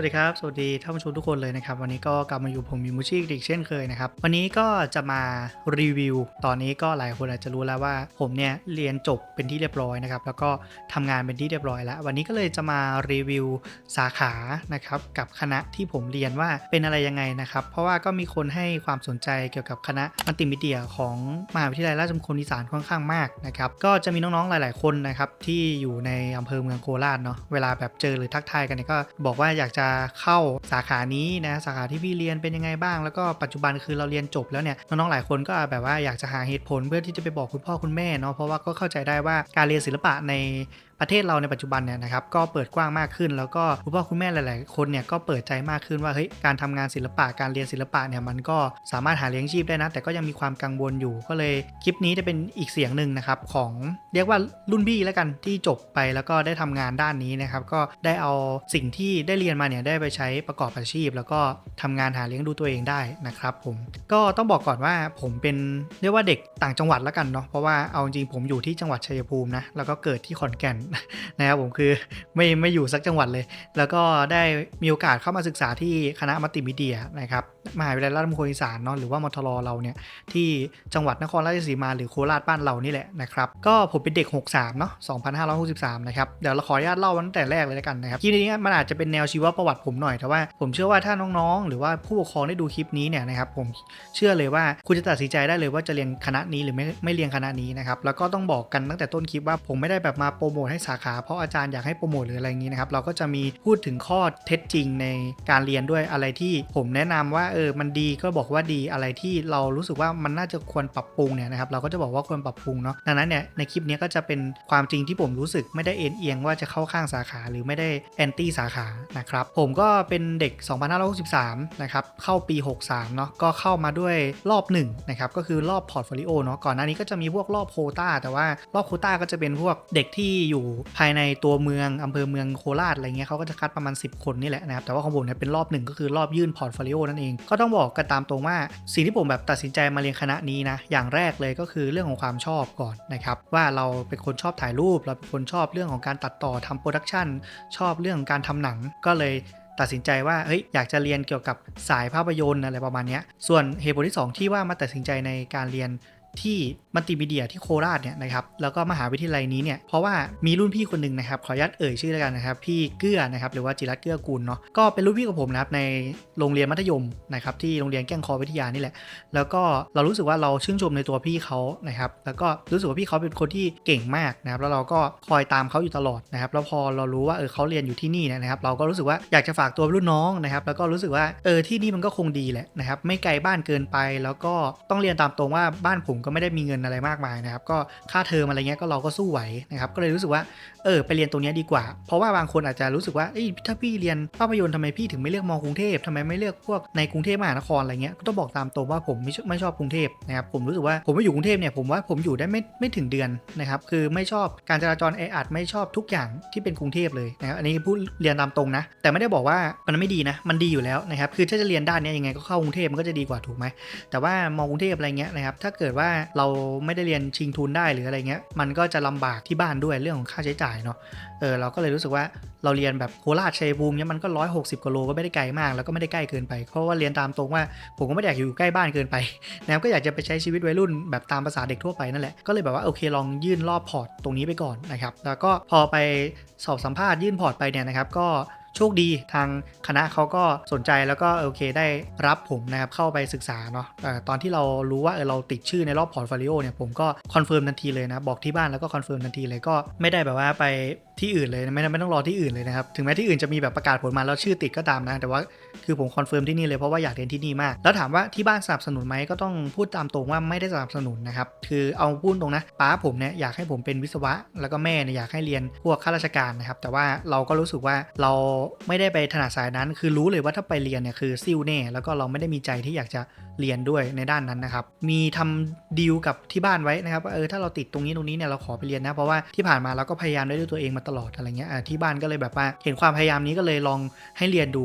วัสดีครับ สวัสดีท่านผู้ชมทุกคนเลยนะครับ วันนี้ก็กลับมาอยู่ผมมีมูชิอีกเช่นเคยนะครับ วันนี้ก็จะมารีวิว ตอนนี้ก็หลายคนอาจจะรู้แล้วว่า ผมเนี่ยเรียนจบเป็นที่เรียบร้อยนะครับ แล้วก็ทำงานเป็นที่เรียบร้อยแล้ว วันนี้ก็เลยจะมารีวิวสาขานะครับกับคณะที่ผมเรียนว่าเป็นอะไรยังไงนะครับ เพราะว่าก็มีคนให้ความสนใจเกี่ยวกับคณะมัลติมีเดียของมหาวิทยาลัยราชมงคลอีสานค่อนข้างมากนะครับ ก็จะมีน้องๆหลาย ๆคนนะครับที่อยู่ในอำเภอเมืองโคราชเนาะ เวลาแบบเจอหรือทักทายกันเนี่ยก็บอกว่าอยากจะเข้าสาขานี้นะสาขาที่พี่เรียนเป็นยังไงบ้าง แล้วก็ปัจจุบันคือเราเรียนจบแล้วเนี่ยน้องๆหลายคนก็แบบว่าอยากจะหาเหตุผลเพื่อที่จะไปบอกคุณพ่อคุณแม่เนาะเพราะว่าก็เข้าใจได้ว่าการเรียนศิลปะใน ประเทศเราในปัจจุบันเนี่ยนะครับก็เปิดกว้างมากขึ้น แล้วก็คุณพ่อคุณแม่หลาย ๆ คนเนี่ยก็เปิดใจมากขึ้นว่าเฮ้ยการทำงานศิลปะการเรียนศิลปะเนี่ยมันก็สามารถหาเลี้ยงชีพได้นะ แต่ก็ยังมีความกังวลอยู่ก็เลยคลิปนี้จะเป็นอีกเสียงหนึ่งนะครับของเรียกว่ารุ่นพี่แล้วกันที่จบไปแล้วก็ได้ทำงานด้านนี้นะครับก็ได้เอาสิ่งที่ได้เรียนมาเนี่ยได้ไปใช้ประกอบอาชีพ แล้วก็ทำงานหาเลี้ยงดูตัวเองได้นะครับผมก็ต้องบอกก่อนว่าผมเป็นเรียกว่าเด็กต่างจังหวัดแล้วกันเนาะเพราะว่าเอาจริงผมอยู่ที่จังหวัดชัยภูมินะแล้วก็เกิดที่ขอนแก่นนะครับผมคือไม่ไม่อยู่สักจังหวัดเลย แล้วก็ได้มีโอกาสเข้ามาศึกษาที่คณะมัลติมีเดียนะครับมหาวิทยาลัยราชมงคลอีสานเนาะหรือว่ามทรเราเนี่ยที่จังหวัดนครราชสีมาหรือโคราชบ้านเรานี่แหละนะครับก็ผมเป็นเด็ก 63เนาะ2563นะครับเดี๋ยวเราขออนุญาตเล่าตั้งแต่แรกเลยแล้วกันนะครับคลิปนี้มันอาจจะเป็นแนวชีวประวัติผมหน่อยแต่ว่าผมเชื่อว่าถ้าน้องๆ หรือว่าผู้ปกครองได้ดูคลิปนี้เนี่ยนะครับผมเชื่อเลยว่าคุณจะตัดสินใจได้เลยว่าจะเรียนคณะนี้หรือไม่ไม่เรียนคณะนี้นะครับแล้วก็ต้องบอกกันตั้งแต่ต้นคลิปว่าผมไม่ได้แบบมาโปรโมทให้สาขาเพราะอาจารย์อยากให้โปรโมทหรืออะไรอย่างนี้นะครับเราก็จะมีพูดถึงข้อเท็จจริงในการเรียนด้วยอะไรที่ผมแนะนำว่าเออมันดีก็บอกว่าดีอะไรที่เรารู้สึกว่ามันน่าจะควรปรับปรุงเนี่ยนะครับเราก็จะบอกว่าควรปรับปรุงเนาะดังนั้นเนี่ยในคลิปนี้ก็จะเป็นความจริงที่ผมรู้สึกไม่ได้เอ็นเอียงว่าจะเข้าข้างสาขาหรือไม่ได้แอนตี้สาขานะครับผมก็เป็นเด็ก 2563นะครับเข้าปี 63เนาะก็เข้ามาด้วยรอบ1นะครับก็คือรอบพอร์ตโฟลิโอเนาะก่อนหน้านี้ก็จะมีพวกรอบโคต้าแต่ว่ารอบโคต้าก็จะเป็นพวกเด็กที่อยู่ภายในตัวเมืองอำเภอเมืองโคราชอะไรเงี้ยเขาก็จะคัดประมาณ 10 คนนี่แหละนะครับแต่ว่าของผมเนี่ยเป็นรอบหนึ่งก็คือรอบยื่นพอร์ตโฟลิโอนั่นเองก็ต้องบอกกันตามตรงว่าสิ่งที่ผมแบบตัดสินใจมาเรียนคณะนี้นะอย่างแรกเลยก็คือเรื่องของความชอบก่อนนะครับว่าเราเป็นคนชอบถ่ายรูปเราเป็นคนชอบเรื่องของการตัดต่อทำโปรดักชันชอบเรื่องของการทำหนังก็เลยตัดสินใจว่าเฮ้ยอยากจะเรียนเกี่ยวกับสายภาพยนตร์อะไรประมาณนี้ส่วนเหตุผลที่ 2 ที่ว่ามาตัดสินใจในการเรียน ที่มัลติมีเดียที่โคราชเนี่ยนะครับแล้วก็มหาวิทยาลัยนี้เนี่ยเพราะว่ามีรุ่นพี่คนหนึ่งนะครับขออนุญาตเอ่ยชื่อแล้วกันนะครับพี่เกื้อนะครับหรือว่าจิรัตเกื้อกูลเนาะก็เป็นรุ่นพี่กับผมนะครับในโรงเรียนมัธยมนะครับที่โรงเรียนแก้งคอวิทยานี่แหละ แล้วก็เรารู้สึกว่าเราชื่นชมในตัวพี่เขานะครับแล้วก็รู้สึกว่าพี่เขาเป็นคนที่เก่งมากนะครับแล้วเราก็คอยตามเขาอยู่ตลอดนะครับแล้วพอเรารู้ว่าเออเขาเรียนอยู่ที่นี่นะครับเราก็รู้สึกว่าอยากจะฝากตัวรุ่นน้องนะครับแล้วก็รู้สึกว่าเออที่นี่มันก็คงดีแหละนะครับไม่ไกลบ้านเกินไปแล้วก็ต้องเรียนตามตรงว่าบ้านผมก็ไม่ได้มีเงินอะไรมากมายนะครับ ก็ค่าเทอมอะไรเงี้ยก็เราก็สู้ไหวนะครับก็เลยรู้สึกว่าเออไปเรียนตรงนี้ดีกว่า เพราะว่าบางคนอาจจะรู้สึกว่าเอ้ยถ้าพี่เรียนภาพยนตร์ทำไมพี่ถึงไม่เลือกมอกรุงเทพทำไมไม่เลือกพวกในกรุงเทพมหานครอะไรเงี้ยก็ต้องบอกตามตรงว่าผมไม่ชอบไม่ชอบกรุงเทพนะครับผมรู้สึกว่าผมไมาอยู่กรุงเทพเนี่ยผมว่าผมอยู่ได้ไม่ไม่ถึงเดือนนะครับคือไม่ชอบการจราจรแออัดไม่ชอบทุกอย่างที่เป็นกรุงเทพเลยนะครับอันนี้พูดเรียนตามตรงนะ แต่ไม่ได้บอกว่ามันไม่ดีนะมันดีอยู่แล้วนะครับคือถ้าจะเรียนด้านนี้ยยังไงก็เข้ากรุงเทพมันก็จะดีกว่าถูกไหมแต่ว่ามอกรุงเทพอะไรเงี้ยนะครับถ้าเกิดว่าเราไม่ได้เรียนชิงทุนได้หรืออะไรเงี้ย มันก็จะลำบากที่บ้านด้วยเรื่องของค่าใช้จ่ายเนาะ เออเราก็เลยรู้สึกว่าเราเรียนแบบโคราชชัยภูมิเนี่ยมันก็ 160กิโลก็ไม่ได้ไกลมากแล้วก็ไม่ได้ใกล้เกินไป เพราะว่าเรียนตามตรงว่าผมก็ไม่ได้อยากอยู่ใกล้บ้านเกินไปนะครับก็อยากจะไปใช้ชีวิตวัยรุ่นแบบตามภาษาเด็กทั่วไปนั่นแหละ ก็เลยแบบว่าโอเคลองยื่นรอบพอร์ตตรงนี้ไปก่อนนะครับ แล้วก็พอไปสอบสัมภาษณ์ยื่นพอร์ตไปเนี่ยนะครับก็ โชคดีทางคณะเขาก็สนใจแล้วก็โอเคได้รับผมนะครับเข้าไปศึกษาเนาะเอ่ตอนที่เรารู้ว่าเออเราติดชื่อในรอบพอร์ตโฟลิโอเนี่ยผมก็คอนเฟิร์มทันทีเลยนะบอกที่บ้านแล้วก็คอนเฟิร์มทันทีเลยก็ไม่ได้แบบว่าไป ที่อื่นเลยไม่ไม่ต้องรอที่อื่นเลยนะครับ ถึงแม้ที่อื่นจะมีแบบประกาศผลมาแล้วชื่อติดก็ตามนะ แต่ว่าคือผมคอนเฟิร์มที่นี่เลยเพราะว่าอยากเรียนที่นี่มาก แล้วถามว่าที่บ้านสนับสนุนไหมก็ต้องพูดตามตรงว่าไม่ได้สนับสนุนนะครับ คือเอาพูดตรงนะป้าผมเนี่ยอยากให้ผมเป็นวิศวะ แล้วก็แม่เนี่ยอยากให้เรียนพวกข้าราชการนะครับ แต่ว่าเราก็รู้สึกว่าเราไม่ได้ไปถนัดสายนั้น คือรู้เลยว่าถ้าไปเรียนเนี่ยคือซิ่วแน่ แล้วก็เราไม่ได้มีใจที่อยากจะ เรียนด้วยในด้านนั้นนะครับ มีทำดีลกับที่บ้านไว้นะครับเออถ้าเราติดตรงนี้ตรงนี้เนี่ยเราขอไปเรียนนะเพราะว่าที่ผ่านมาเราก็พยายามได้ด้วยตัวเองมาตลอดอะไรเงี้ยอ่ที่บ้านก็เลยแบบว่าเห็นความพยายามนี้ก็เลยลองให้เรียนดู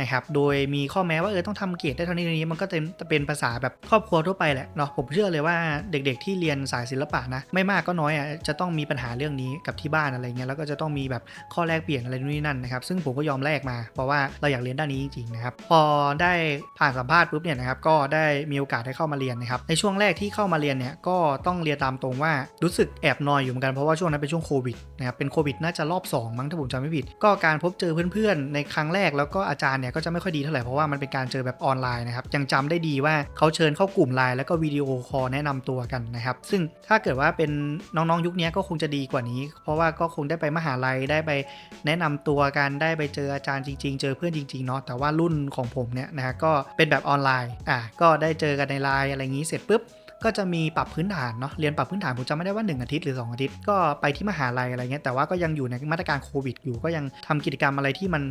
นะครับโดยมีข้อแม้ว่าเออต้องทำเกรดได้เท่านี้เท่านี้มันก็จะเป็นภาษาแบบครอบครัวทั่วไปแหละเนาะผมเชื่อเลยว่าเด็ก ๆ ที่เรียนสายศิลปะนะไม่มากก็น้อยอะจะต้องมีปัญหาเรื่องนี้กับที่บ้านอะไรเงี้ยแล้วก็จะต้องมีแบบข้อแลกเปลี่ยนอะไรนู่นนี่นั่นนะครับซึ่งผมก็ยอมแลกมาเพราะว่าเราอยากเรียนด้านนี้จริงๆนะครับพอได้ผ่านสัมภาษณ์ปุ๊บเนี่ยนะครับก็ไได้มีโอกาสได้เข้ามาเรียนนะครับในช่วงแรกที่เข้ามาเรียนเนี่ยก็ต้องเรียนตามตรงว่ารู้สึกแอบนอยอยู่เหมือนกันเพราะว่าช่วงนั้นเป็นช่วงโควิดนะครับเป็นโควิดน่าจะรอบสองมั้งถ้าผมจำไม่ผิด ก็การพบเจอเพื่อนๆ ในครั้งแรกแล้วก็อาจารย์เนี่ยก็จะไม่ค่อยดีเท่าไหร่เพราะว่ามันเป็นการเจอแบบออนไลน์นะครับยังจำได้ดีว่าเขาเชิญเข้ากลุ่มไลน์แล้วก็วิดีโอคอลแนะนำตัวกันนะครับซึ่งถ้าเกิดว่าเป็นน้องๆยุคนี้ก็คงจะดีกว่านี้ เพราะว่าก็คงได้ไปมหาลัยได้ไปแนะนำตัวกันได้ไปเจออาจารย์จริง ๆ เจอเพื่อนจริงๆเนาะแต่ว่ารุ่นของผมเนี่ยนะฮะก็เป็นแบบออนไลน์อะก็็ได้เจอกันในไลน์อะไรอย่างนี้เสร็จปุ๊บก็จะมีปรับพื้นฐานเนาะเรียนปรับพื้นฐานผมจำไม่ได้ว่า 1 อาทิตย์หรือ 2 อาทิตย์ก็ไปที่มหาลัยอะไรเงี้ยแต่ว่าก็ยังอยู่ในมาตรการโควิดอยู่ก็ยังทำกิจกรรมอะไรที่มัน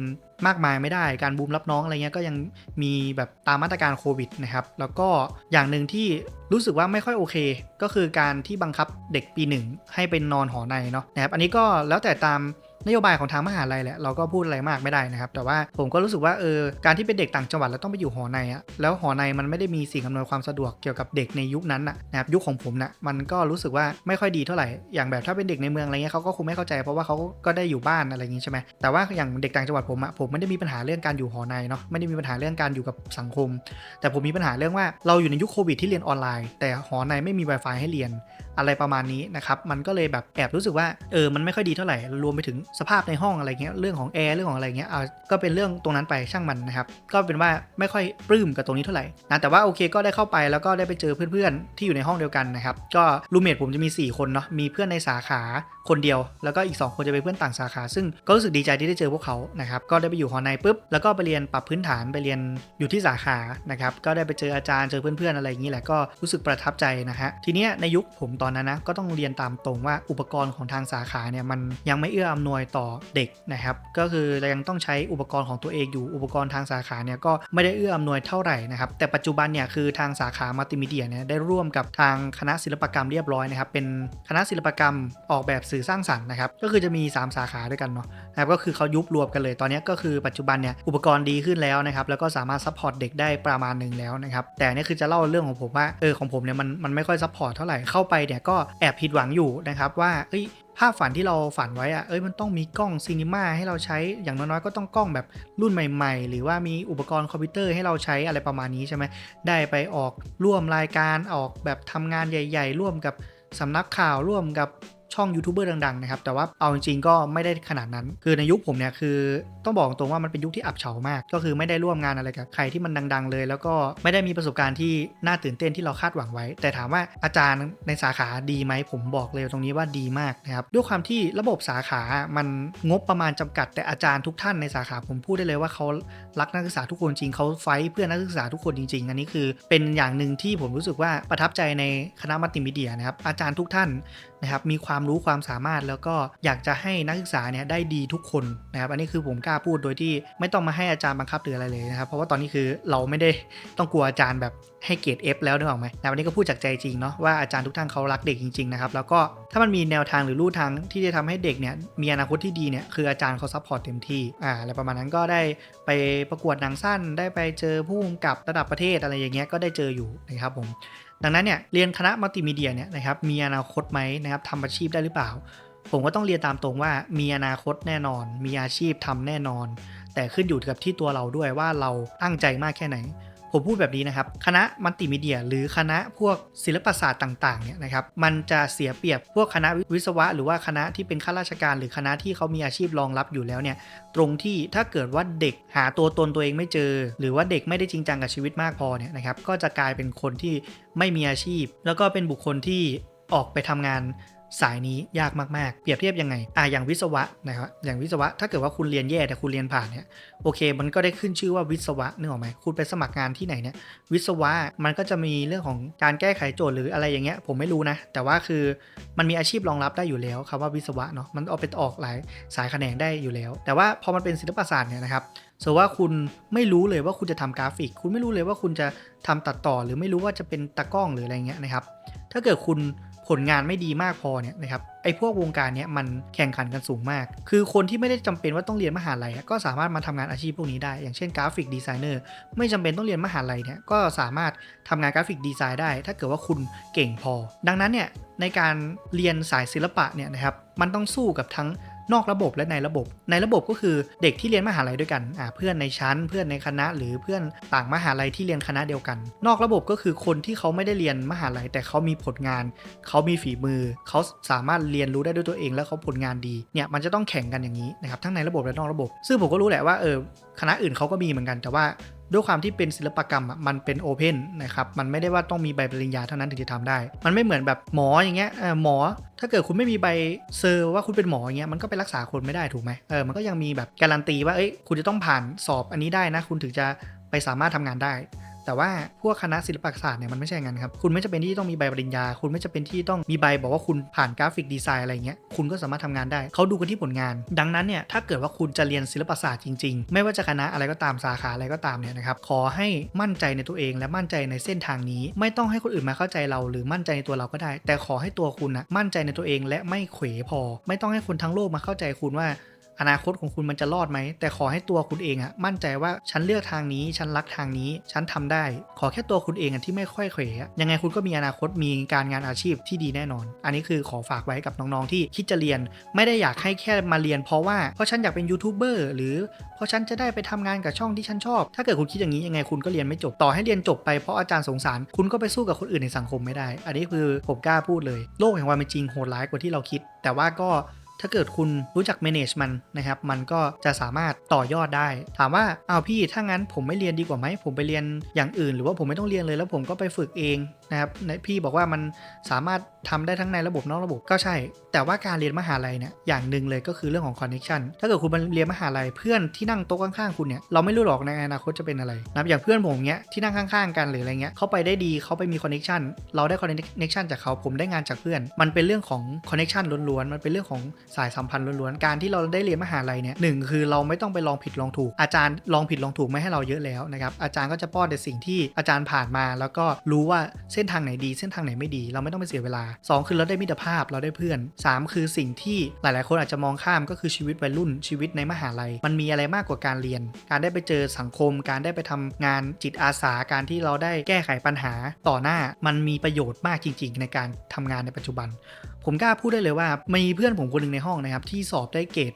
มากมายไม่ได้ การบูมรับน้องอะไรเงี้ยก็ยังมีแบบตามมาตรการโควิดนะครับแล้วก็อย่างหนึ่งที่รู้สึกว่าไม่ค่อยโอเค ก็คือการที่บังคับเด็กปีหนึ่งให้เป็นนอนหอในเนาะนะครับอันนี้ก็แล้วแต่ตาม นโยบายของทางมหาลัยแหละเราก็พูดอะไรมากไม่ได้นะครับ แต่ว่าผมก็รู้สึกว่าเออการที่เป็นเด็กต่างจังหวัดแล้วต้องไปอยู่หอในอะแล้วหอในมันไม่ได้มีสิ่งอำนวยความสะดวกเกี่ยวกับเด็กในยุคนั้นนะนะครับยุคของผมนะมันก็รู้สึกว่าไม่ค่อยดีเท่าไหร่อย่างแบบถ้าเป็นเด็กในเมืองอะไรเงี้ยเขาก็คงไม่เข้าใจเพราะว่าเขาก็ได้อยู่บ้านอะไรอย่างงี้ใช่ไหมแต่ว่าอย่างเด็กต่างจังหวัดผมอะผมไม่ได้มีปัญหาเรื่องการอยู่หอในเนาะไม่ได้มีปัญหาเรื่องการอยู่กับสังคม แต่ผมมีปัญหาเรื่องว่าเราอยู่ในยุคโควิดที่เรียนออนไลน์ แต่หอในไม่มี Wi-Fi ให้เรียน อะไรประมาณนี้นะครับ มันก็เลยแบบแอบรู้สึกว่าเออมันไม่ค่อยดีเท่าไหร่ รวมไปถึงสภาพในห้องอะไรเงี้ยเรื่องของแอร์เรื่องของอะไรเงี้ยเอาก็เป็นเรื่องตรงนั้นไปช่างมันนะครับก็เป็นว่าไม่ค่อยปลื้มกับตรงนี้เท่าไหร่นะแต่ว่าโอเคก็ได้เข้าไปแล้วก็ได้ไปเจอเพื่อนๆ ที่อยู่ในห้องเดียวกันนะครับก็รูเมทผมจะมี 4 คนเนาะมีเพื่อนในสาขาคนเดียว แล้วก็อีก 2 คนจะเป็นเพื่อนต่างสาขา ซึ่งก็รู้สึกดีใจที่ได้เจอพวกเขานะครับก็ได้ไปอยู่หอในปุ๊บแล้วก็ไปเรียนปรับพื้นฐานไปเรียนอยู่ที่สาขานะครับก็ได้ไปเจออาจารย์เจอเพื่อนๆอะไรอย่างนี้แหละก็รู้สึกประทับใจนะฮะทีเนี้ยในยุคผมตอนนั้นนะก็ต้องเรียนตามตรงว่าอุปกรณ์ของทางสาขาเนี่ยมันยังไม่เอื้ออำนวยต่อเด็กนะครับก็คือเรายังต้องใช้อุปกรณ์ของตัวเองอยู่อุปกรณ์ทางสาขาเนี่ยก็ไม่ได้เอื้ออำนวยเท่าไหร่นะครับแต่ปัจจุบันเนี่ยคือทางสาขามัลติมีเดียเนี่ยได้ร่วมกับทางคณะศิลปกรรมเรียบร้อยนะครับเป็นคณะศิลปกรรมออกแบบสื่อสร้างสรรค์นะครับก็คือจะมี 3 สาขาด้วยกันเนาะนะครับก็คือเขายุบรวมกันเลยตอนนี้ก็คือปัจจุบันเนี่ยอุปกรณ์ดีขึ้นแล้วนะครับแล้วก็สามารถซัพพอร์ตเด็กได้ประมาณหนึ่งแล้วนะครับแต่นี่คือจะเล่าเรื่องของผมว่าเออของผมเนี่ยมันมันไม่ค่อยซัพพอร์ตเท่าไหร่เข้าไปเนี่ยก็แอบผิดหวังอยู่นะครับว่าเอ้ยภาพฝันที่เราฝันไว้อะเอ้ยมันต้องมีกล้องซีนิม่าให้เราใช้อย่างน้อยๆก็ต้องกล้องแบบรุ่นใหม่ ๆ หรือว่ามีอุปกรณ์คอมพิวเตอร์ให้เราใช้อะไรประมาณนี้ใช่ไหมได้ไปออกร่วมรายการออกแบบทำงานใหญ่ ๆ ร่วมกับสำนักข่าวร่วมกับ ช่องยูทูบเบอร์ดังๆนะครับแต่ว่าเอาจริงๆก็ไม่ได้ขนาดนั้น คือในยุคผมเนี่ยคือต้องบอกตรงว่ามันเป็นยุคที่อับเฉามาก ก็คือไม่ได้ร่วมงานอะไรกับใครที่มันดัง ๆ เลย แล้วก็ไม่ได้มีประสบการณ์ที่น่าตื่นเต้นที่เราคาดหวังไว้ แต่ถามว่าอาจารย์ในสาขาดีไหมผมบอกเลยตรงนี้ว่าดีมากนะครับด้วยความที่ระบบสาขามันงบประมาณจำกัด แต่อาจารย์ทุกท่านในสาขาผมพูดได้เลยว่าเขารักนักศึกษาทุกคนจริงเขาไฟเพื่อนักศึกษาทุกคนจริง ๆ อันนี้คือเป็นอย่างหนึ่งที่ผมรู้สึกว่าประทับใจในคณะมัลติมีเดียนะครับอาจารย์ทุกท่าน นะครับมีความรู้ความสามารถแล้วก็อยากจะให้นักศึกษาเนี่ยได้ดีทุกคนนะครับอันนี้คือผมกล้าพูดโดยที่ไม่ต้องมาให้อาจารย์บังคับหรืออะไรเลยนะครับเพราะว่าตอนนี้คือเราไม่ได้ต้องกลัวอาจารย์แบบให้เกรด F แล้วนึกออกไหมนะวันนี้ก็พูดจากใจจริงเนาะว่าอาจารย์ทุกท่านเขารักเด็กจริงๆนะครับแล้วก็ถ้ามันมีแนวทางหรือลู่ทางที่จะทำให้เด็กเนี่ยมีอนาคตที่ดีเนี่ยคืออาจารย์เขาซัพพอร์ตเต็มที่อ่าอะไรประมาณนั้นก็ได้ไปประกวดหนังสั้น ได้ไปเจอผู้กำกับระดับประเทศอะไรอย่างเงี้ยก็ได้เจออยู่นะครับผม ดังนั้นเนี่ยเรียนคณะมัลติมีเดียเนี่ยนะครับมีอนาคตไหมนะครับทำอาชีพได้หรือเปล่า ผมก็ต้องเรียนตามตรงว่ามีอนาคตแน่นอน มีอาชีพทำแน่นอน แต่ขึ้นอยู่กับที่ตัวเราด้วยว่าเราตั้งใจมากแค่ไหน ผมพูดแบบนี้นะครับคณะมัลติมีเดีย หรือคณะพวกศิลปศาสตร์ต่างๆเนี่ยนะครับมันจะเสียเปรียบพวกคณะวิศวะ หรือว่าคณะที่เป็นข้าราชการ หรือคณะที่เขามีอาชีพรองรับอยู่แล้วเนี่ยตรงที่ถ้าเกิดว่าเด็กหาตัวตนตัวเองไม่เจอ หรือว่าเด็กไม่ได้จริงจังกับชีวิตมากพอเนี่ยนะครับก็จะกลายเป็นคนที่ไม่มีอาชีพ แล้วก็เป็นบุคคลที่ออกไปทำงาน สายนี้ยากมากๆ เปรียบเทียบยังไงอะอย่างวิศวะนะครับอย่างวิศวะถ้าเกิดว่าคุณเรียนแย่แต่คุณเรียนผ่านเนี่ยโอเค มันก็ได้ขึ้นชื่อว่าวิศวะนึกออกไหมคุณไปสมัครงานที่ไหนเนี่ยวิศวะมันก็จะมีเรื่องของการแก้ไขโจทย์หรืออะไรอย่างเงี้ยผมไม่รู้นะ แต่ว่าคือมันมีอาชีพรองรับได้อยู่แล้วคำว่าวิศวะเนาะมันเอาไปออกหลายสายแขนงได้อยู่แล้ว แต่ว่าพอมันเป็นศิลปศาสตร์เนี่ยนะครับสมมติว่าคุณไม่รู้เลยว่าคุณจะทำกราฟิก คุณไม่รู้เลยว่าคุณจะทำตัดต่อหรือไม่รู้ว่าจะเป็นตากล้องหรืออะไรเงี้ยนะครับ ถ้าเกิดคุณ ผลงานไม่ดีมากพอเนี่ยนะครับไอ้พวกวงการเนี้ยมันแข่งขันกันสูงมาก คือคนที่ไม่ได้จำเป็นว่าต้องเรียนมหาลัยก็สามารถมาทำงานอาชีพพวกนี้ได้ อย่างเช่นกราฟิกดีไซเนอร์ไม่จำเป็นต้องเรียนมหาลัยเนี่ยก็สามารถทำงานกราฟิกดีไซน์ได้ ถ้าเกิดว่าคุณเก่งพอ ดังนั้นเนี่ยในการเรียนสายศิลปะเนี่ยนะครับมันต้องสู้กับทั้ง นอกระบบและในระบบ ในระบบก็คือเด็กที่เรียนมหาลัยด้วยกันอ่าเพื่อนในชั้น เพื่อนในคณะ หรือเพื่อนต่างมหาลัยที่เรียนคณะเดียวกัน นอกระบบก็คือคนที่เขาไม่ได้เรียนมหาลัย แต่เขามีผลงาน เขามีฝีมือ เขาสามารถเรียนรู้ได้ด้วยตัวเอง แล้วเขาผลงานดีเนี่ยมันจะต้องแข่งกันอย่างนี้นะครับทั้งในระบบและนอกระบบ ซึ่งผมก็รู้แหละว่าเออคณะอื่นเขาก็มีเหมือนกันแต่ว่า ด้วยความที่เป็นศิลปกรรมอะมันเป็นโอเพนนะครับมันไม่ได้ว่าต้องมีใบปริญญาเท่านั้นถึงจะทำได้ มันไม่เหมือนแบบหมออย่างเงี้ยเออหมอ ถ้าเกิดคุณไม่มีใบเซอร์ว่าคุณเป็นหมออย่างเงี้ยมันก็ไปรักษาคนไม่ได้ถูกไหมเออมันก็ยังมีแบบการันตีว่าเอ้ยคุณจะต้องผ่านสอบอันนี้ได้นะ คุณถึงจะไปสามารถทำงานได้ แต่ว่าพวกคณะศิลปศาสตร์เนี่ยมันไม่ใช่อย่างนั้นครับ คุณไม่จำเป็นที่ต้องมีใบปริญญา คุณไม่จำเป็นที่ต้องมีใบบอกว่าคุณผ่านกราฟิกดีไซน์อะไรเงี้ย คุณก็สามารถทำงานได้ เขาดูกันที่ผลงาน ดังนั้นเนี่ย ถ้าเกิดว่าคุณจะเรียนศิลปศาสตร์จริงๆ ไม่ว่าจะคณะอะไรก็ตามสาขาอะไรก็ตามเนี่ยนะครับ ขอให้มั่นใจในตัวเองและมั่นใจในเส้นทางนี้ ไม่ต้องให้คนอื่นมาเข้าใจเรา หรือมั่นใจในตัวเราก็ได้ แต่ขอให้ตัวคุณนะมั่นใจในตัวเองและไม่เขวพอ ไม่ต้องให้คนทั้งโลกมาเข้าใจคุณว่า อนาคตของคุณมันจะรอดไหม แต่ขอให้ตัวคุณเองอะมั่นใจว่าฉันเลือกทางนี้ ฉันรักทางนี้ ฉันทำได้ ขอแค่ตัวคุณเองอะที่ไม่ค่อยเขวะยังไงคุณก็มีอนาคตมีการงานอาชีพที่ดีแน่นอน อันนี้คือขอฝากไว้กับน้องๆที่คิดจะเรียน ไม่ได้อยากให้แค่มาเรียน เพราะว่าเพราะฉันอยากเป็นยูทูบเบอร์หรือเพราะฉันจะได้ไปทำงานกับช่องที่ฉันชอบ ถ้าเกิดคุณคิดอย่างนี้ยังไงคุณก็เรียนไม่จบต่อให้เรียนจบไปเพราะอาจารย์สงสาร คุณก็ไปสู้กับคนอื่นในสังคมไม่ได้ อันนี้คือผมกล้าพูดเลย โลกแห่งความเป็นจริงโหดร้ายกว่าที่เราคิด แต่ว่าก็ ถ้าเกิดคุณรู้จัก manage มันนะครับ มันก็จะสามารถต่อยอดได้ ถามว่า เอาพี่ ถ้างั้นผมไม่เรียนดีกว่าไหม ผมไปเรียนอย่างอื่น หรือว่าผมไม่ต้องเรียนเลยแล้วผมก็ไปฝึกเองนะครับพี่บอกว่ามันสามารถทำได้ทั้งในระบบนอกระบบก็ใช่ แต่ว่าการเรียนมหาลัยเนี่ยอย่างหนึ่งเลยก็คือเรื่องของ connection ถ้าเกิดคุณเรียนมหาลัยเพื่อนที่นั่งโต๊ะข้างๆคุณเนี่ยเราไม่รู้หรอกในอนาคตจะเป็นอะไรนะอย่างเพื่อนผมเนี้ยที่นั่งข้างๆกันหรืออะไรเงี้ยเขาไปได้ดีเขาไปมี connection เราได้ connection จากเขาผมได้งานจากเพื่อน มันเป็นเรื่องของ connection ล้วนๆมันเป็นเรื่องของสายสัมพันธ์ล้วนๆการที่เราได้เรียนมหาลัยเนี่ยหนึ่งคือเราไม่ต้องไปลองผิดลองถูก อาจารย์ลองผิดลองถูกไม่ให้เราเยอะแล้วนะครับอาจารย์ก็จะป้อนแต่สิ่งที่อาจารย์ผ่านมา แล้วก็รู้ว่าเส้นทางไหนดี เส้นทางไหนไม่ดี เราไม่ต้องไปเสียเวลา 2 คือเราได้มิตรภาพเราได้เพื่อน 3 คือสิ่งที่หลาย ๆ คนอาจจะมองข้ามก็คือชีวิตวัยรุ่นชีวิตในมหาลัย มันมีอะไรมากกว่าการเรียน การได้ไปเจอสังคม การได้ไปทำงานจิตอาสาการที่เราได้แก้ไขปัญหาต่อหน้า มันมีประโยชน์มากจริง ๆ ในการทำงานในปัจจุบันผมกล้าพูดได้เลยว่ามีเพื่อนผมคนหนึ่งในห้องนะครับ ที่สอบได้เกรด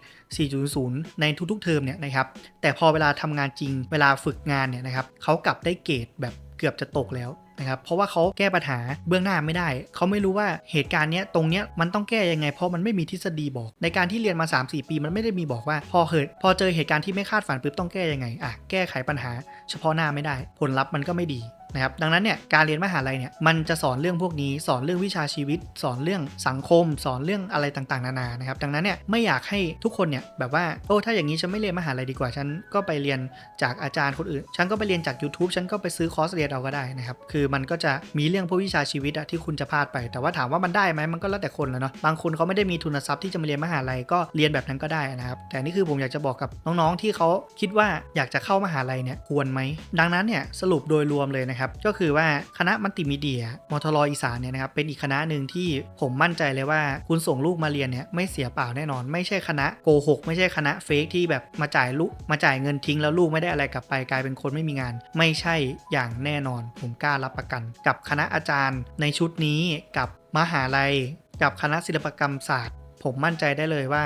4.0 ในทุกๆ เทอมเนี่ยนะครับ แต่พอเวลาทำงานจริง เวลาฝึกงานเนี่ยนะครับเขากลับได้เกรดแบบเกือบจะตกแล้ว นะครับเพราะว่าเขาแก้ปัญหาเบื้องหน้าไม่ได้ เขาไม่รู้ว่าเหตุการณ์เนี้ยตรงเนี้ยมันต้องแก้ยังไง เพราะมันไม่มีทฤษฎีบอก ในการที่เรียนมา 3-4 ปีมันไม่ได้มีบอกว่า พอเกิดพอเจอเหตุการณ์ที่ไม่คาดฝันปุ๊บต้องแก้ยังไงอะแก้ไขปัญหา เฉพาะหน้าไม่ได้ ผลลัพธ์มันก็ไม่ดี นะครับดังนั้นเนี่ยการเรียนมหาลัยเนี่ยมันจะสอนเรื่องพวกนี้ สอนเรื่องวิชาชีวิต สอนเรื่องสังคม สอนเรื่องอะไรต่างๆ นานานะครับดังนั้นเนี่ยไม่อยากให้ทุกคนเนี่ยแบบว่าโอ้ถ้าอย่างนี้ฉันไม่เรียนมหาลัยดีกว่าฉันก็ไปเรียนจากอาจารย์คนอื่น ฉันก็ไปเรียนจาก YouTube ฉันก็ไปซื้อคอร์สเรียนเอาก็ได้นะครับคือมันก็จะมีเรื่องพวกวิชาชีวิตอะที่คุณจะพลาดไป แต่ว่าถามว่ามันได้ไหมมันก็แล้วแต่คนแหล้วเนาะบางคนเขาไม่ได้มีทุนทรัพย์ที่จะมาเรียนมหาลัยก็เรียนแบบนั้นก็ได้นะครับแต่นี่คือผมอยากจะบอกกับน้องๆที่เขาคิดว่าอยากจะเข้ามหาลัยเนี่ยควรไหมดังนั้นเนี่ยสรุปโดยรวมเลยนะครับก็คือว่าคณะมัลติมีเดียมทรอีสานเนี่ยนะครับเป็นอีกคณะหนึ่งที่ผมมั่นใจเลยว่าคุณส่งลูกมาเรียนเนี่ยไม่เสียเปล่าแน่นอน ไม่ใช่คณะโกหกไม่ใช่คณะเฟกที่แบบมาจ่ายลูกมาจ่ายเงินทิ้งแล้วลูกไม่ได้อะไรกลับไปกลายเป็นคนไม่มีงาน ไม่ใช่อย่างแน่นอน ผมกล้ารับประกัน กับคณะอาจารย์ในชุดนี้กับมหาลัย กับคณะศิลปกรรมศาสตร์ ผมมั่นใจได้เลยว่า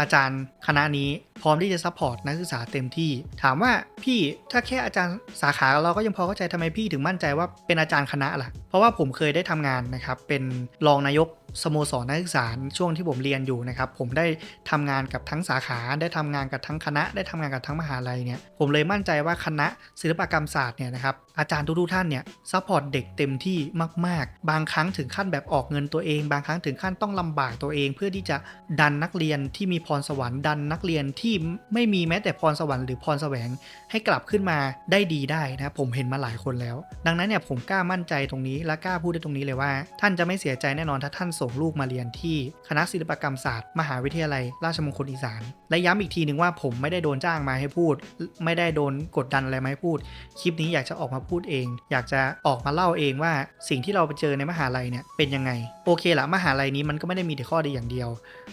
อาจารย์คณะนี้พร้อมที่จะซัพพอร์ตนักศึกษาเต็มที่ ถามว่าพี่ถ้าแค่อาจารย์สาขาเราก็ยังพอเข้าใจทำไมพี่ถึงมั่นใจว่าเป็นอาจารย์คณะล่ะ เพราะว่าผมเคยได้ทำงานนะครับ เป็นรองนายกสโมสรนักศึกษาช่วงที่ผมเรียนอยู่นะครับ ผมได้ทำงานกับทั้งสาขาได้ทำงานกับทั้งคณะ ได้ทำงานกับทั้งมหาลัยเนี่ยผมเลยมั่นใจว่าคณะศิลปกรรมศาสตร์เนี่ยนะครับอาจารย์ทุกๆท่านเนี่ยซัพพอร์ตเด็กเต็มที่มาก ๆ บางครั้งถึงขั้นแบบออกเงินตัวเอง บางครั้งถึงขั้นต้องลำบากตัวเอง เพื่อที่จะดันนักเรียนที่มีพรสวรรค์ดันนักเรียนที่ไม่มีแม้แต่พรสวรรค์หรือพรแสวงให้กลับขึ้นมาได้ดีได้นะผมเห็นมาหลายคนแล้ว ดังนั้นเนี่ยผมกล้ามั่นใจตรงนี้และกล้าพูดได้ตรงนี้เลยว่า ท่านจะไม่เสียใจแน่นอนถ้าท่านส่งลูกมาเรียนที่คณะศิลปกรรมศาสตร์ มหาวิทยาลัย ราชมงคลอีสาน และย้ำอีกทีหนึ่งว่าผมไม่ได้โดนจ้างมาให้พูด ไม่ได้โดนกดดันอะไรมาให้พูด คลิปนี้อยากจะออกมาพูดเอง อยากจะออกมาเล่าเองว่าสิ่งที่เราไปเจอในมหาลัยเนี่ยเป็นยังไง โอเคละมหาลัยนี้มันก็ไม่ได้มีแต่ข้อดีอย่างเดียว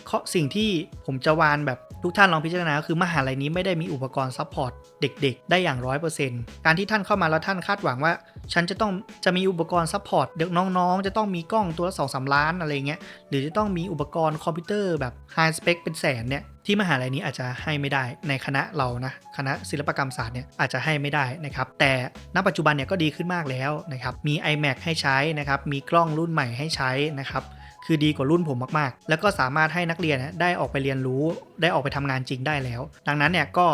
ข้อสิ่งที่ผมจะวานแบบทุกท่านลองพิจารณาคือมหาลัยนี้ไม่ได้มีอุปกรณ์ซัพพอร์ตเด็กๆ ได้อย่างร้อยเปอร์เซ็นต์การที่ท่านเข้ามาแล้วท่านคาดหวังว่า ฉันจะต้องจะมีอุปกรณ์ซัพพอร์ตเด็กน้องๆ จะต้องมีกล้องตัวละสองสาล้านอะไรเงี้ยหรือจะต้องมีอุปกรณ์คอมพิวเตอร์แบบไฮสเปคเป็นแสนเนี่ยที่มหาลัยนี้อาจจะให้ไม่ได้ในคณะเรานะคณะศิลปกรรมศาสตร์เนี่ยอาจจะให้ไม่ได้นะครับแต่ณปัจจุบันเนี่ยก็ดีขึ้นมากแล้วนะครับมี iMac ให้ใช้นะครับมีกล้องรุ่นใหม่ให้ใช้นะครับ คือดีกว่ารุ่นผมมากๆ แล้วก็สามารถให้นักเรียนได้ออกไปเรียนรู้ ได้ออกไปทำงานจริงได้แล้ว ดังนั้นเนี่ยก็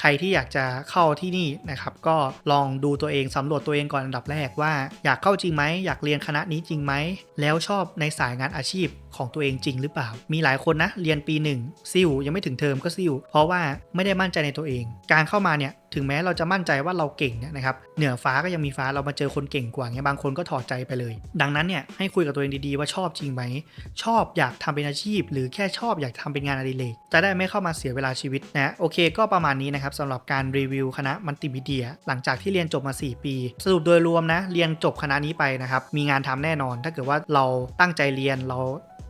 ใครที่อยากจะเข้าที่นี่นะครับ ก็ลองดูตัวเองสำรวจตัวเองก่อนอันดับแรกว่า อยากเข้าจริงไหมอยากเรียนคณะนี้จริงไหมแล้วชอบในสายงานอาชีพ ของตัวเองจริงหรือเปล่า มีหลายคนนะเรียนปีหนึ่งซิวยังไม่ถึงเทอมก็ซิวเพราะว่าไม่ได้มั่นใจในตัวเอง การเข้ามาเนี่ยถึงแม้เราจะมั่นใจว่าเราเก่งเนี่ยนะครับเหนือฟ้าก็ยังมีฟ้าเรามาเจอคนเก่งกว่าเงี้ยบางคนก็ถอดใจไปเลย ดังนั้นเนี่ยให้คุยกับตัวเองดีๆว่าชอบจริงไหมชอบอยากทำเป็นอาชีพ หรือแค่ชอบอยากทำเป็นงานอดิเรกจะได้ไม่เข้ามาเสียเวลาชีวิตนะโอเคก็ประมาณนี้นะครับสำหรับการรีวิวคณะมัลติมีเดีย หลังจากที่เรียนจบมา 4 ปี สรุปโดยรวมนะเรียนจบคณะนี้ไปนะครับมีงานทำแน่นอน ถ้าเกิดว่าเราตั้งใจเรียนเรา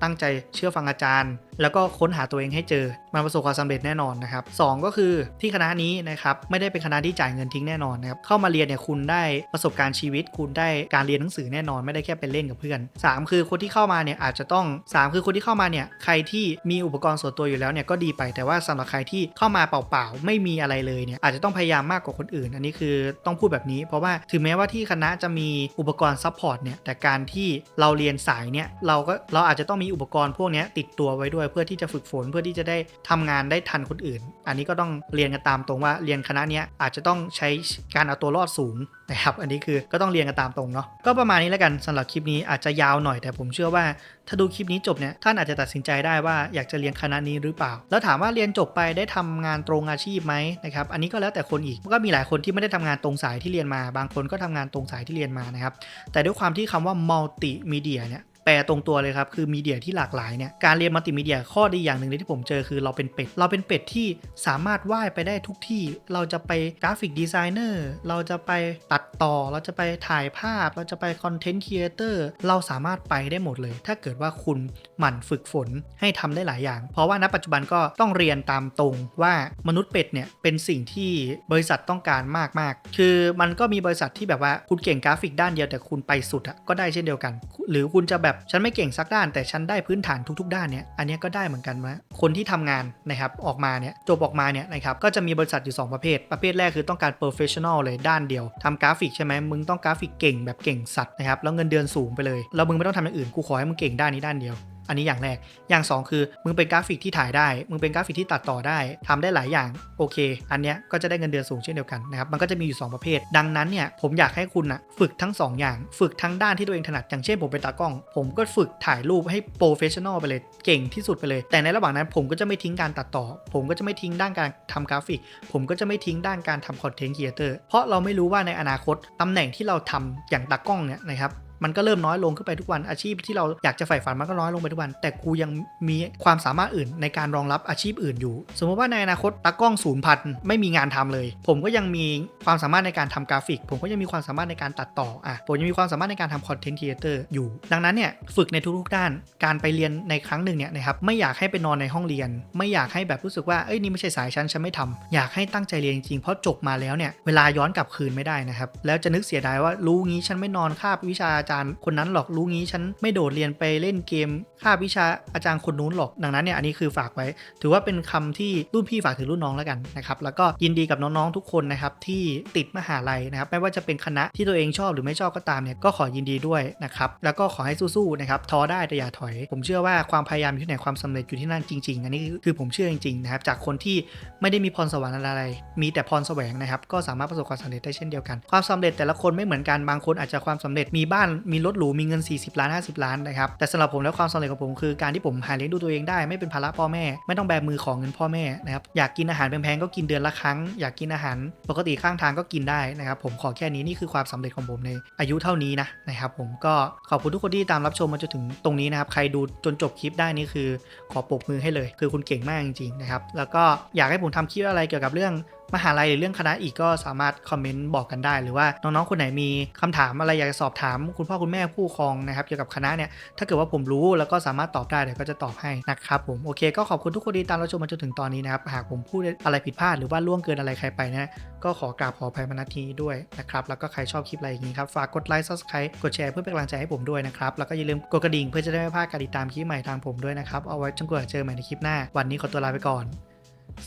ตั้งใจเชื่อฟังอาจารย์ แล้วก็ค้นหาตัวเองให้เจอมันประสบความสำเร็จแน่นอนนะครับสก็คือที่คณะนี้นะครับไม่ได้เป็นคณะที่จ่ายเงินทิ้งแน่นอนนะครับเข้ามาเรียนเนี่ยคุณได้ประสบการณ์ชีวิต คุณได้การเรียนหนังสือแน่นอนไม่ได้แค่ไปเล่นกับเพื่อน 3 คือคนที่เข้ามาเนี่ยอาจจะต้อง 3 คือคนที่เข้ามาเนี่ยใครที่มีอุปกรณ์ส่วนตัวอยู่แล้วเนี่ยก็ดีไปแต่ว่าสำหรับใครที่เข้ามาเปล่าๆ ไม่มีอะไรเลยเนี่ยอาจจะต้องพยายามมากกว่าคนอื่น อันนี้คือต้องพูดแบบนี้ เพราะว่าถึงแม้ว่าที่คณะจะมีอุปกรณ์ซัพพอร์ตเนี่ยแต่การที่เราเรียนสายเนี่ยเราก็เราอาจจะต้องมีอุปกรณ์พวกนี้ติดตัวไว้ด้วยเพื่อที่จะฝึกฝนเพื่อที่จะได้ทำงานได้ทันคนอื่น อันนี้ก็ต้องเรียนกันตามตรงว่าเรียนคณะนี้อาจจะต้องใช้การเอาตัวรอดสูงนะครับอันนี้คือก็ต้องเรียนกันตามตรงเนาะก็ประมาณนี้แล้วกันสำหรับคลิปนี้อาจจะยาวหน่อยแต่ผมเชื่อว่า ถ้าดูคลิปนี้จบเนี่ยท่านอาจจะตัดสินใจได้ว่าอยากจะเรียนคณะนี้หรือเปล่า แล้วถามว่าเรียนจบไปได้ทำงานตรงอาชีพไหมนะครับอันนี้ก็แล้วแต่คนอีกก็มีหลายคนที่ไม่ได้ทำงานตรงสายที่เรียนมา บางคนก็ทำงานตรงสายที่เรียนมานะครับแต่ด้วยความที่คำว่ามัลติมีเดียเนี่ย ปลตรงตัวเลยครับ คือมีเดียที่หลากหลายเนี่ยการเรียนมัลติมีเดียข้อดีอย่างหนึ่งเลยที่ผมเจอคือเราเป็นเป็ด เราเป็นเป็ดที่สามารถว่ายไปได้ทุกที่ เราจะไปกราฟิกดีไซเนอร์เราจะไปตัดต่อ เราจะไปถ่ายภาพ เราจะไปคอนเทนต์ครีเอเตอร์เราสามารถไปได้หมดเลย ถ้าเกิดว่าคุณหมั่นฝึกฝนให้ทำได้หลายอย่าง เพราะว่าณปัจจุบันก็ต้องเรียนตามตรงว่ามนุษย์เป็ดเนี่ยเป็นสิ่งที่บริษัทต้องการมากๆ คือมันก็มีบริษัทที่แบบว่าคุณเก่งกราฟิกด้านเดียวแต่คุณไปสุดอะก็ได้เช่นเดียวกัน หรือคุณจะแบบฉันไม่เก่งสักด้าน แต่ฉันได้พื้นฐานทุก ๆ ด้านเนี่ยอันนี้ก็ได้เหมือนกันวะคนที่ทำงานนะครับออกมาเนี่ยจบออกมาเนี่ยนะครับก็จะมีบริษัทอยู่ 2 ประเภท ประเภทแรกคือต้องการ professional เลยด้านเดียวทำกราฟิกใช่ไหมมึงต้องกราฟิกเก่งแบบเก่งสัตว์นะครับแล้วเงินเดือนสูงไปเลยแล้วมึงไม่ต้องทำอย่างอื่นกูขอให้มึงเก่งด้านนี้ด้านเดียว อันนี้อย่างแรก อย่าง 2 คือ มึงเป็นกราฟิกที่ถ่ายได้ มึงเป็นกราฟิกที่ตัดต่อได้ทำได้หลายอย่าง โอเค อันเนี้ยก็จะได้เงินเดือนสูงเช่นเดียวกันนะครับ มันก็จะมีอยู่ 2 ประเภท ดังนั้นเนี่ย ผมอยากให้คุณอะฝึกทั้ง 2 อย่าง ฝึกทั้งด้านที่ตัวเองถนัด อย่างเช่นผมเป็นตากล้อง ผมก็ฝึกถ่ายรูปให้โปรเฟชชั่นอลไปเลย เก่งที่สุดไปเลย แต่ในระหว่างนั้นผมก็จะไม่ทิ้งการตัดต่อ ผมก็จะไม่ทิ้งด้านการทำกราฟิก ผมก็จะไม่ทิ้งด้านการทำคอนเทนต์ครีเอเตอร์ เพราะเราไม่รู้ว่าในอนาคตตำแหน่งที่เราทำอย่างตากล้องเนี่ยนะครับ มันก็เริ่มน้อยลงขึ้นไปทุกวันอาชีพที่เราอยากจะใฝ่ฝันมันก็น้อยลงไปทุกวัน แต่กูยังมีความสามารถอื่นในการรองรับอาชีพอื่นอยู่ สมมติว่าในอนาคตตากล้องศูนย์พันไม่มีงานทำเลย ผมก็ยังมีความสามารถในการทำกราฟิก ผมก็ยังมีความสามารถในการตัดต่ออะผมยังมีความสามารถในการทำคอนเทนต์ครีเอเตอร์อยู่ ดังนั้นเนี่ยฝึกในทุกๆด้านการไปเรียนในครั้งหนึ่งเนี่ยนะครับไม่อยากให้ไปนอนในห้องเรียน ไม่อยากให้แบบรู้สึกว่าเอ้ยนี่ไม่ใช่สายฉันฉันไม่ทำอยากให้ตั้งใจเรียนจริงๆเพราะจบมาแล้วเนี่ยเวลาย้อนกลับคืนไม่ได้นะครับแล้วจะนึกเสียดายว่ารู้งี้ฉันไม่นอนคาบวิชาจารย์คนนั้นหรอกรู้งี้ฉันไม่โดดเรียนไปเล่นเกมค่าวิชาอาจารย์คนนู้นหรอกดังนั้นเนี่ยอันนี้คือฝากไว้ ถือว่าเป็นคำที่รุ่นพี่ฝากถึงรุ่นน้องแล้วกันนะครับแล้วก็ยินดีกับน้องๆทุกคนนะครับที่ติดมหาลัยนะครับไม่ว่าจะเป็นคณะที่ตัวเองชอบหรือไม่ชอบก็ตามเนี่ยก็ขอยินดีด้วยนะครับแล้วก็ขอให้สู้ๆนะครับท้อได้แต่อย่าถอย ผมเชื่อว่าความพยายามอยู่ที่ไหนความสำเร็จอยู่ที่นั่นจริงๆ อันนี้คือผมเชื่อจริงๆนะครับจากคนที่ไม่ได้มีพรสวรรค์อะไร มีแต่พรแสวงนะครับก็สามารถประสบความสำเร็จได้เช่นเดียวกัน ความสำเร็จแต่ละคนไม่เหมือนกันบางคนอาจจะความสำเร็จมีบ้านมีรถหรูมีเงิน 40 ล้าน 50 ล้านนะครับแต่สำหรับผมแล้วความสำเร็จของผมคือการที่ผมหาเลี้ยงดูตัวเองได้ไม่เป็นภาระพ่อแม่ ไม่ต้องแบมือของเงินพ่อแม่นะครับอยากกินอาหารแพงๆก็กินเดือนละครั้ง อยากกินอาหาร ปกติข้างทางก็กินได้นะครับผมขอแค่นี้นี่คือความสำเร็จของผมในอายุเท่านี้นะนะครับผมก็ขอบคุณทุกคนที่ตามรับชมมาจนถึงตรงนี้นะครับใครดูจนจบคลิปได้นี่คือขอปรบมือให้เลย คือคุณเก่งมากจริงๆนะครับแล้วก็อยากให้ผมทำคลิปอะไรเกี่ยวกับเรื่อง มหาลัยหรือเรื่องคณะอีกก็สามารถคอมเมนต์บอกกันได้ หรือว่าน้องๆคนไหนมีคำถามอะไรอยากจะสอบถาม คุณพ่อคุณแม่ผู้ปกครองนะครับเกี่ยวกับคณะเนี่ยถ้าเกิดว่าผมรู้แล้วก็สามารถตอบได้เดี๋ยวก็จะตอบให้นะครับผมโอเคก็ขอบคุณทุกคนที่ตามรับชมมาจนถึงตอนนี้นะครับหากผมพูดอะไรผิดพลาดหรือว่าล่วงเกินอะไรใครไปนะก็ขอกราบขออภัยมาณทีนี้ด้วยนะครับแล้วก็ใครชอบคลิปอะไรอย่างนี้ครับฝากกดไลค์ subscribe กดแชร์เพื่อเป็นกำลังใจให้ผมด้วยนะครับแล้วก็อย่าลืมกดกระดิ่งเพื่อจะได้ไม่พลาดการติดตามคลิปใหม่ทางผมด้วยนะครับเอาไว้จนกว่าจะเจอใหม่ในคลิปหน้า วันนี้ขอตัวลาไปก่อน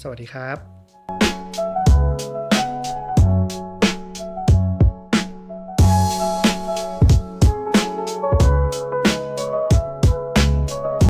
สวัสดีครับ